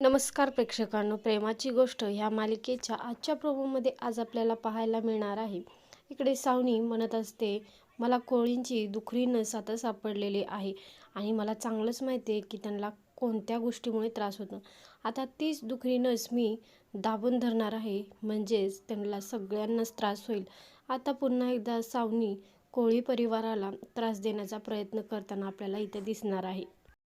नमस्कार प्रेक्षकांनो प्रेमाची गोष्ट ह्या मालिकेच्या आजच्या प्रोमोमध्ये आज आपल्याला पाहायला मिळणार आहे. इकडे सावनी म्हणत असते मला कोळींची दुखरी नस आता सापडलेली आहे आणि मला चांगलंच माहिती आहे की त्यांना कोणत्या गोष्टीमुळे त्रास होतो. आता तीच दुखरी नस मी दाबून धरणार आहे म्हणजेच त्यांना सगळ्यांनाच त्रास होईल. आता पुन्हा एकदा सावनी कोळी परिवाराला त्रास देण्याचा प्रयत्न करताना आपल्याला इथे दिसणार आहे.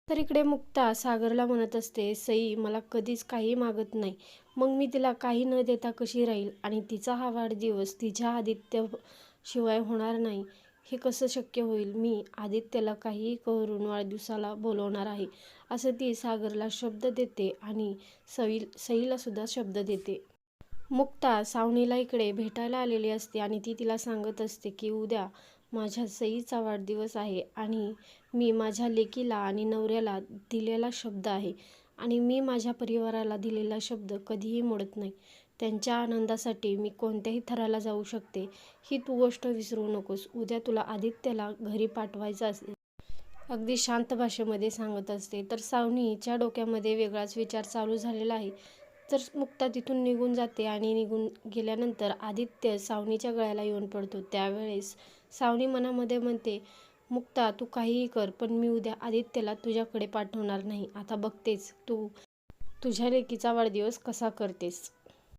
तर इकडे मुक्ता सागरला म्हणत असते सई मला कधीच काही मागत नाही. मग मी तिला काही न देता कशी राहील? आणि तिचा हा वाढदिवस तिच्या आदित्य शिवाय होणार नाही. हे कसं शक्य होईल? मी आदित्यला काहीही करून वाढदिवसाला बोलवणार आहे. असं ती सागरला शब्द देते आणि सई सईला सुद्धा शब्द देते. मुक्ता सावनीला इकडे भेटायला आलेली असते आणि ती तिला सांगत असते की उद्या माझ्या सईचा वाढदिवस आहे आणि मी माझ्या लेकीला आणि नवऱ्याला दिलेला शब्द आहे. आणि मी माझ्या परिवाराला दिलेला शब्द कधीही मोडत नाही. त्यांच्या आनंदासाठी मी कोणत्याही थराला जाऊ शकते ही तू गोष्ट विसरू नकोस. उद्या तुला आदित्यला घरी पाठवायचं असेल. अगदी शांत भाषेमध्ये सांगत असते. तर सावनीच्या डोक्यामध्ये वेगळाच विचार चालू झालेला आहे. तर मुक्ता तिथून निघून जाते आणि निघून गेल्यानंतर आदित्य सावनीच्या गळ्याला येऊन पडतो. त्यावेळेस सावनी मनामध्ये म्हणते मुक्ता तू काहीही कर पण मी उद्या आदित्यला तुझ्याकडे पाठवणार नाही. आता बघतेच तू तुझ्या लेकीचा वाढदिवस कसा करतेस.